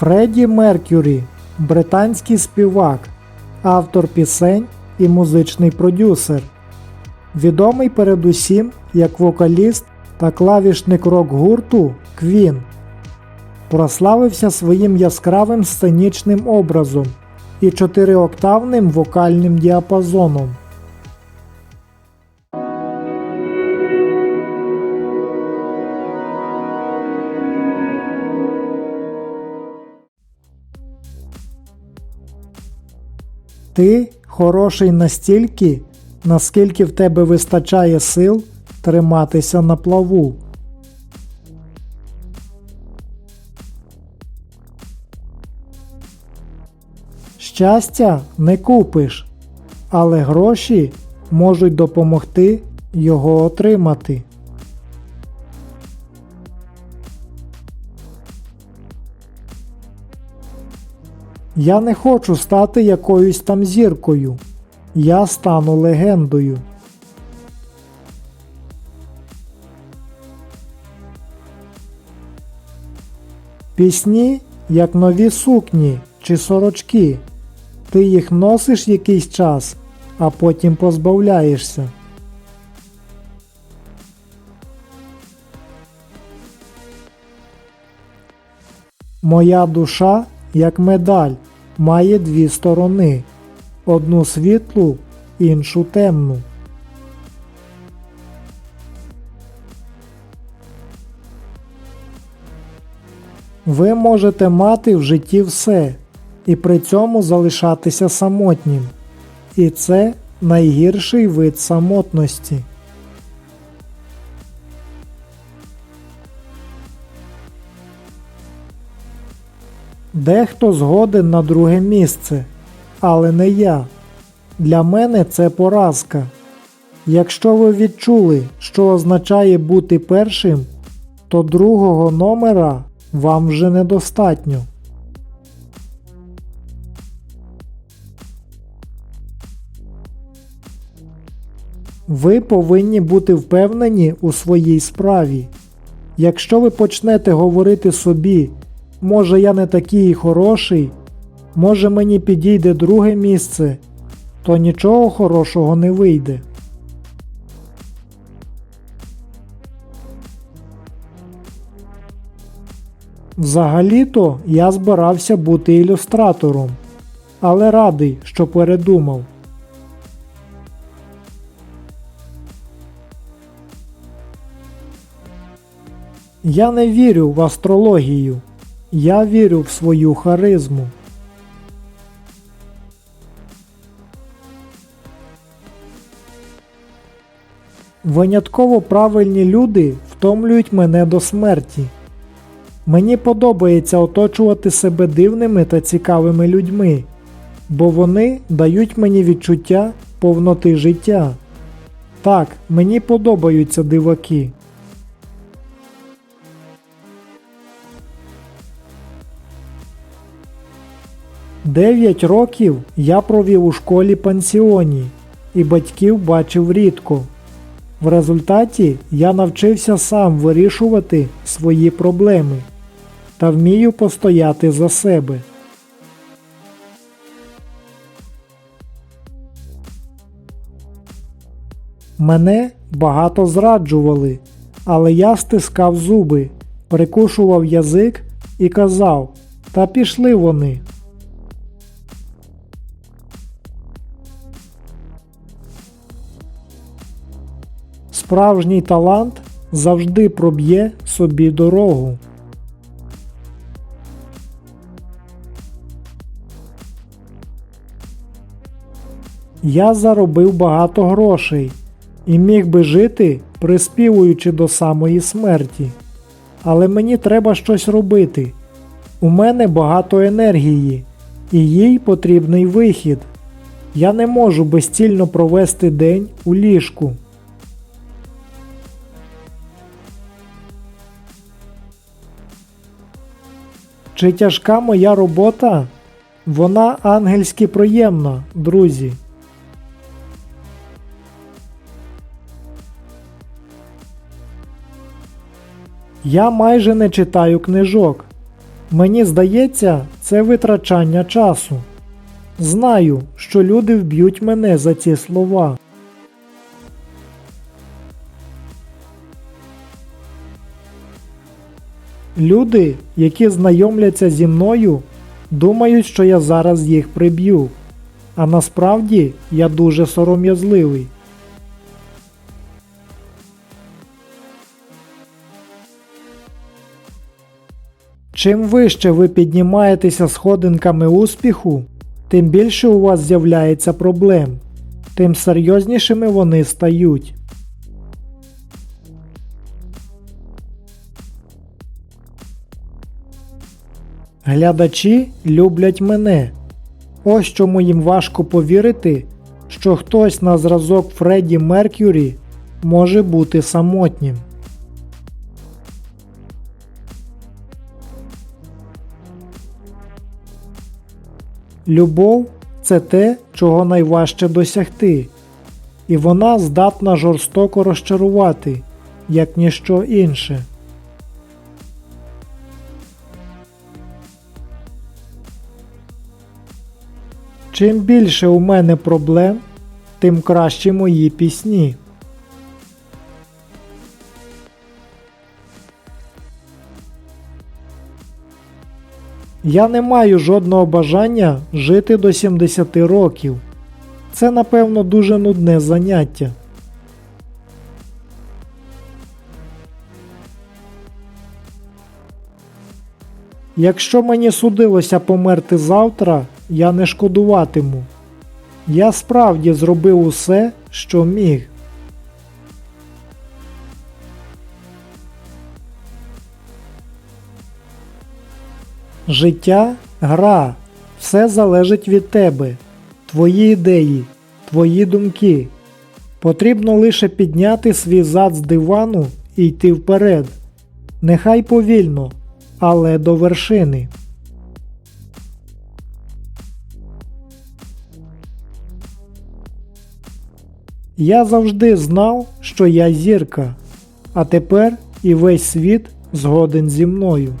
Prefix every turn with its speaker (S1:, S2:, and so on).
S1: Фредді Меркюрі британський співак, автор пісень і музичний продюсер. Відомий передусім як вокаліст та клавішник рок-гурту Queen. Прославився своїм яскравим сценічним образом і чотирioктавним вокальним діапазоном. Ти хороший настільки, наскільки в тебе вистачає сил триматися на плаву. Щастя не купиш, але гроші можуть допомогти його отримати. Я не хочу стати якоюсь там зіркою. Я стану легендою. Пісні, як нові сукні чи сорочки. Ти їх носиш якийсь час, а потім позбавляєшся. Моя душа, як медаль, має дві сторони: одну світлу, іншу темну. Ви можете мати в житті все і при цьому залишатися самотнім. І це найгірший вид самотності. Дехто згоден на друге місце, але не я. Для мене це поразка. Якщо ви відчули, що означає бути першим, то другого номера вам вже недостатньо. Ви повинні бути впевнені у своїй справі. Якщо ви почнете говорити собі, може я не такий хороший, може мені підійде друге місце, то нічого хорошого не вийде. Взагалі-то я збирався бути ілюстратором, але радий, що передумав. Я не вірю в астрологію. Я вірю в свою харизму. Винятково правильні люди втомлюють мене до смерті. Мені подобається оточувати себе дивними та цікавими людьми, бо вони дають мені відчуття повноти життя. Так, мені подобаються диваки. Дев'ять років я провів у школі пансіоні і батьків бачив рідко. В результаті я навчився сам вирішувати свої проблеми та вмію постояти за себе. Мене багато зраджували, але я стискав зуби, прикушував язик і казав Та пішли вони. Справжній талант завжди проб'є собі дорогу. Я заробив багато грошей і міг би жити, приспівуючи до самої смерті. Але мені треба щось робити. У мене багато енергії, і їй потрібний вихід. Я не можу безцільно провести день у ліжку. Чи тяжка моя робота? Вона ангельськи приємна, друзі. Я майже не читаю книжок. Мені здається, це витрачання часу. Знаю, що люди вб'ють мене за ці слова. Люди, які знайомляться зі мною, думають, що я зараз їх приб'ю. А насправді я дуже сором'язливий. Чим вище ви піднімаєтеся сходинками успіху, тим більше у вас з'являється проблем, тим серйознішими вони стають. Глядачі люблять мене. Ось чому їм важко повірити, що хтось на зразок Фредді Меркюрі може бути самотнім. Любов це те, чого найважче досягти, і вона здатна жорстоко розчарувати, як ніщо інше. Чим більше у мене проблем, тим краще мої пісні. Я не маю жодного бажання жити до 70 років. Це, напевно, дуже нудне заняття. Якщо мені судилося померти завтра, я не шкодуватиму. Я справді зробив усе, що міг. Життя гра. Все залежить від тебе, твої ідеї, твої думки. Потрібно лише підняти свій зад з дивану і йти вперед. Нехай повільно, але до вершини. Я завжди знав, що я зірка, а тепер і весь світ згоден зі мною.